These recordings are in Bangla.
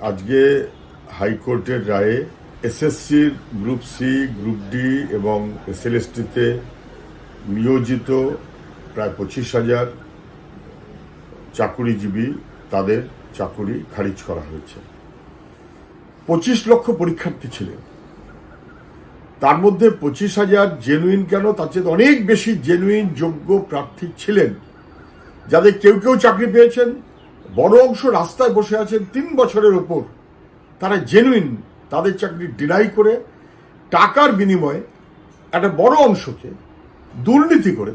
আজকে হাইকোর্টের রায়ে এসএসসির গ্রুপ সি গ্রুপ ডি এবং এসএলএসটিতে নিয়োজিত প্রায় পঁচিশ হাজার চাকুরিজীবী তাদের চাকুরি খারিজ করা হয়েছে। পঁচিশ লক্ষ পরীক্ষার্থী ছিলেন। তার মধ্যে পঁচিশ হাজার জেনুইন কেন? তার চেয়ে অনেক বেশি জেনুইন যোগ্য প্রার্থী ছিলেন। যাদের কেউ কেউ চাকরি পেয়েছেন। বড় অংশ রাস্তায় বসে আছেন তিন বছরের ওপর তারা জেনুইন তাদের চাকরি ডিনাই করে, টাকার বিনিময়ে একটা বড় অংশকে দুর্নীতি করে,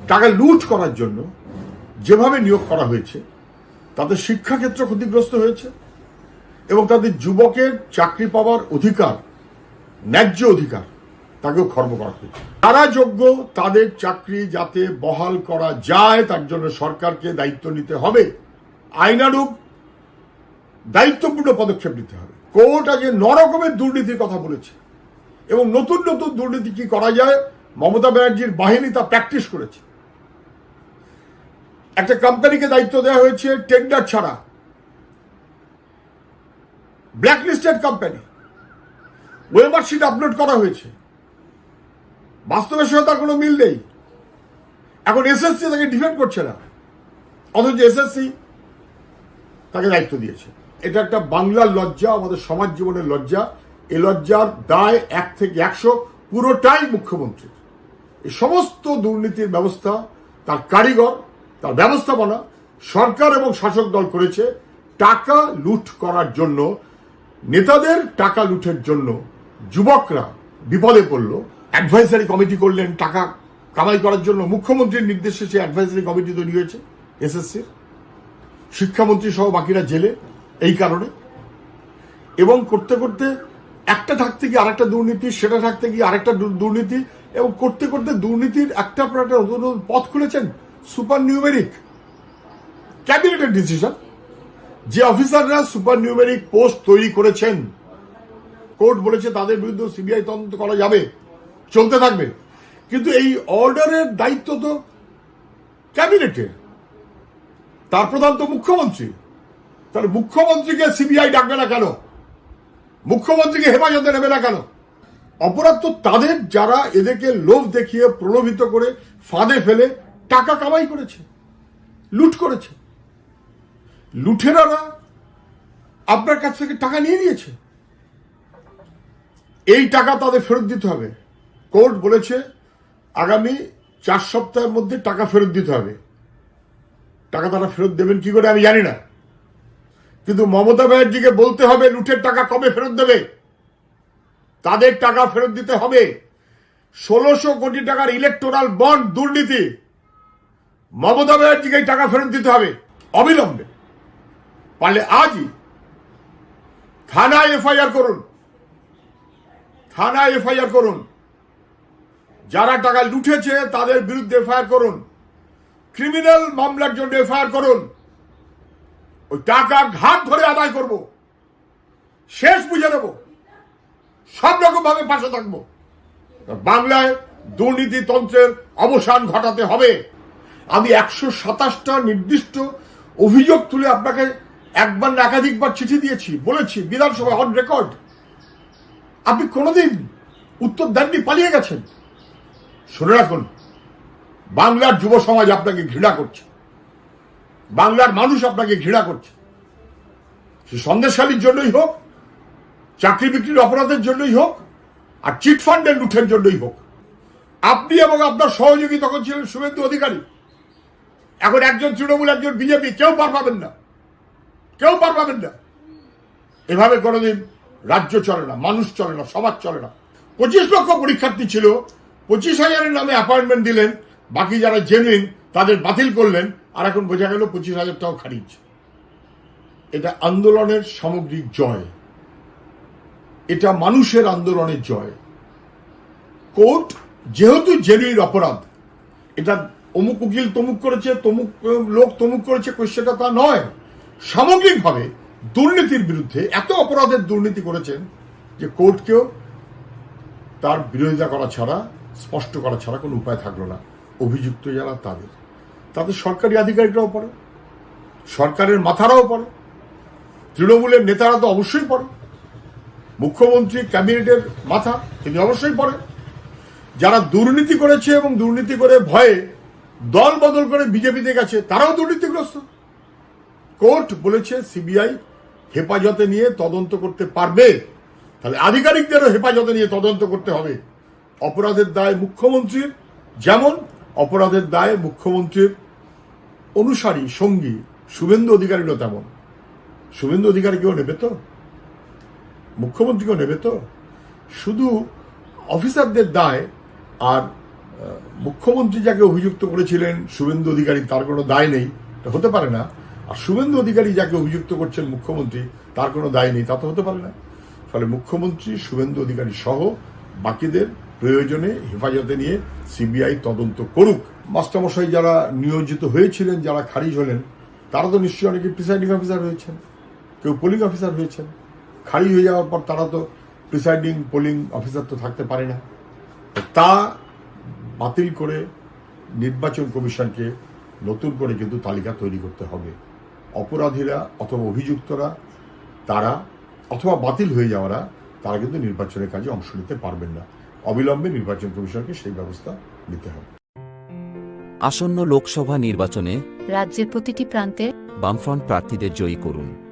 টাকা লুট করার জন্য যেভাবে নিয়োগ করা হয়েছে, তাদের শিক্ষাক্ষেত্র ক্ষতিগ্রস্ত হয়েছে এবং তাদের যুবকের চাকরি পাওয়ার অধিকার, ন্যায্য অধিকার তাকেও খর্ব করা হয়েছে। তারা যোগ্য, তাদের চাকরি যাতে বহাল করা যায়, তার জন্য সরকারকে দায়িত্ব নিতে হবে। আইনানুগ দায়িত্বপূর্ণ পদক্ষেপ নিতে হবে। কোর্ট আগে নরকমের দুর্নীতির কথা বলেছে এবং নতুন নতুন দুর্নীতি কি করা যায়, মমতা ব্যানার্জির বাহিনী তা প্র্যাকটিস করেছে। একটা কোম্পানিকে দায়িত্ব দেওয়া হয়েছে টেন্ডার ছাড়া। Blacklisted company. ওয়েমার্কশিট আপলোড করা হয়েছে। বাস্তবের সঙ্গে তার কোনো মিল নেই। এখন এসএসসি তাকে ডিফেন্ড করছে না। অথচ এসএসসি তাকে দায়িত্ব দিয়েছে। এটা একটা বাংলার লজ্জা, আমাদের সমাজ জীবনের লজ্জা। এই লজ্জার দায় এক থেকে একশো, পুরোটাই মুখ্যমন্ত্রীর। এই সমস্ত দুর্নীতির ব্যবস্থা, তার কারিগর, তার ব্যবস্থাপনা সরকার এবং শাসক দল করেছে টাকা লুট করার জন্য। নেতাদের টাকা লুটের জন্য যুবকরা বিপদে পড়ল। অ্যাডভাইসারি কমিটি করলেন, টাকা কামাই করার জন্য মুখ্যমন্ত্রীর নির্দেশে সে অ্যাডভাইসারি কমিটি তৈরি হয়েছে এসএসসির শিক্ষামন্ত্রী সহ বাকিরা জেলে, এই কারণে। এবং করতে করতে একটা থাকতে গিয়ে আরেকটা দুর্নীতি, সেটা থাকতে গিয়ে আরেকটা দুর্নীতি, এবং করতে করতে দুর্নীতির একটা পর একটা নতুন নতুন পথ খুলেছেন সুপার নিউমেরিক ক্যাবিনেটের ডিসিশন যে অফিসাররা সুপার নিউমেরিক পোস্ট তৈরি করেছেন, কোর্ট বলেছে তাদের বিরুদ্ধে সিবিআই তদন্ত করা যাবে। চলতে থাকবে। কিন্তু এই অর্ডারের দায়িত্ব তো ক্যাবিনেটের তার প্রধান তো মুখ্যমন্ত্রী। তাহলে মুখ্যমন্ত্রীকে সিবিআই ডাকবে না কেন? মুখ্যমন্ত্রীকে হেফাজতে নেবে না কেন? অপরাধ তো তাদের যারা এদেরকে লোভ দেখিয়ে প্রলোভিত করে ফাঁদে ফেলে টাকা কামাই করেছে, লুট করেছে। লুঠেরারা আপনার কাছ থেকে টাকা নিয়ে নিয়েছে। এই টাকা তাদের ফেরত দিতে হবে। কোর্ট বলেছে আগামী চার সপ্তাহের মধ্যে টাকা ফেরত দিতে হবে। টাকা তারা ফেরত দেবেন কি করে আমি জানি না। কিন্তু মমতা ব্যানার্জিকে বলতে হবে লুটের টাকা কবে ফেরত দেবে? তাদের টাকা ফেরত দিতে হবে। ষোলোশো কোটি টাকার ইলেকটোরাল বন্ড দুর্নীতি। মমতা ব্যানার্জিকে টাকা ফেরত দিতে হবে অবিলম্বে। পারলে আজই থানায় এফআইআর করুন। থানায় এফআইআর করুন। যারা টাকা লুটেছে, তাদের বিরুদ্ধে এফআইআর করুন। ক্রিমিনাল মামলার জন্য এফআইআর করুন। ওই টাকা ঘাট ধরে আদায় করব। শেষ বুঝে নেব। সব রকম ভাবে পাশে থাকব। বাংলায় দুর্নীতিতন্ত্রের অবসান ঘটাতে হবে। আমি একশো সাতাশটা নির্দিষ্ট অভিযোগ তুলে আপনাকে একবার না একাধিকবার চিঠি দিয়েছি, বলেছি, বিধানসভায় অন রেকর্ড আপনি কোনোদিন উত্তর দেননি, পালিয়ে গেছেন। শুনে রাখুন, বাংলার যুব সমাজ আপনাকে ঘৃণা করছে। বাংলার মানুষ আপনাকে ঘৃণা করছে। সে সন্দেশখালীর জন্যই হোক, চাকরি বিক্রির অপরাধের জন্যই হোক, আর চিট ফান্ডের লুঠের জন্যই হোক। আপনি এবং আপনার সহযোগী তখন ছিলেন শুভেন্দু অধিকারী। এখন একজন তৃণমূল, একজন বিজেপি, কেউ পার পাবেন না। কেউ পার পাবেন না। এভাবে কোনোদিন রাজ্য চলে না, মানুষ চলে না, সমাজ চলে না। পঁচিশ লক্ষ পরীক্ষার্থী ছিল পঁচিশ হাজারের নামে অ্যাপয়েন্টমেন্ট দিলেন, বাকি যারা জেনুইন তাদের বাতিল করলেন, আর এখন বোঝা গেল পঁচিশ হাজারটাও খারিজ। এটা আন্দোলনের সামগ্রিক জয়। এটা মানুষের আন্দোলনের জয়। কোর্ট যেহেতু জেনুইন অপরাধ, এটা অমুক উকিল তমুক করেছে, তমুক লোক তমুক করেছে সেটা তা নয়। সামগ্রিকভাবে দুর্নীতির বিরুদ্ধে এত অপরাধের দুর্নীতি করেছেন যে কোর্টকেও তার বিরোধিতা করা ছাড়া স্পষ্ট করা ছাড়া কোনো উপায় থাকল না, অভিযুক্ত যারা তাদের। তাদের সরকারি আধিকারিকরাও পড়ে, সরকারের মাথারাও পড়ে, তৃণমূলের নেতারা তো অবশ্যই পড়ে, মুখ্যমন্ত্রী ক্যাবিনেটের মাথা তিনি অবশ্যই পড়েন যারা দুর্নীতি করেছে এবং দুর্নীতি করে ভয়ে দল বদল করে বিজেপিতে গেছে, তারাও দুর্নীতিগ্রস্ত। কোর্ট বলেছে সিবিআই হেফাজতে নিয়ে তদন্ত করতে পারবে, তাহলে আধিকারিকদেরও হেফাজতে নিয়ে তদন্ত করতে হবে। অপরাধের দায় মুখ্যমন্ত্রীর, যেমন অপরাধের দায় মুখ্যমন্ত্রীর অনুসারী, সঙ্গী, শুভেন্দু অধিকারীরও তেমন। শুভেন্দু অধিকারীকেও নেবে তো? মুখ্যমন্ত্রীকেও নেবে তো? শুধু অফিসারদের দায় আর মুখ্যমন্ত্রী যাকে অভিযুক্ত করেছিলেন, শুভেন্দু অধিকারী তার কোনো দায় নেই, এটা হতে পারে না। আর শুভেন্দু অধিকারী যাকে অভিযুক্ত করছেন মুখ্যমন্ত্রী, তার কোনো দায় নেই, তা তো হতে পারে না। ফলে মুখ্যমন্ত্রী, শুভেন্দু অধিকারী সহ বাকিদের প্রয়োজনে হেফাজতে নিয়ে সিবিআই তদন্ত করুক। মাস্টারমশাই যারা নিয়োজিত হয়েছিলেন, যারা খারিজ হলেন, তারা তো নিশ্চয়ই অনেকে প্রিসাইডিং অফিসার হয়েছেন, কেউ পোলিং অফিসার হয়েছেন। খারিজ হয়ে যাওয়ার পর তারা তো প্রিসাইডিং, পোলিং অফিসার তো থাকতে পারে না। তা বাতিল করে নির্বাচন কমিশনকে নতুন করে কিন্তু তালিকা তৈরি করতে হবে। অপরাধীরা অথবা অভিযুক্তরা, তারা অথবা বাতিল হয়ে যাওয়ারা, তারা কিন্তু নির্বাচনের কাজে অংশ নিতে পারবেন না। অবিলম্বে নির্বাচন কমিশনকে সেই ব্যবস্থা নিতে হবে। আসন্ন লোকসভা নির্বাচনে রাজ্যের প্রতিটি প্রান্তে বামফ্রন্ট প্রার্থীদের জয়ী করুন।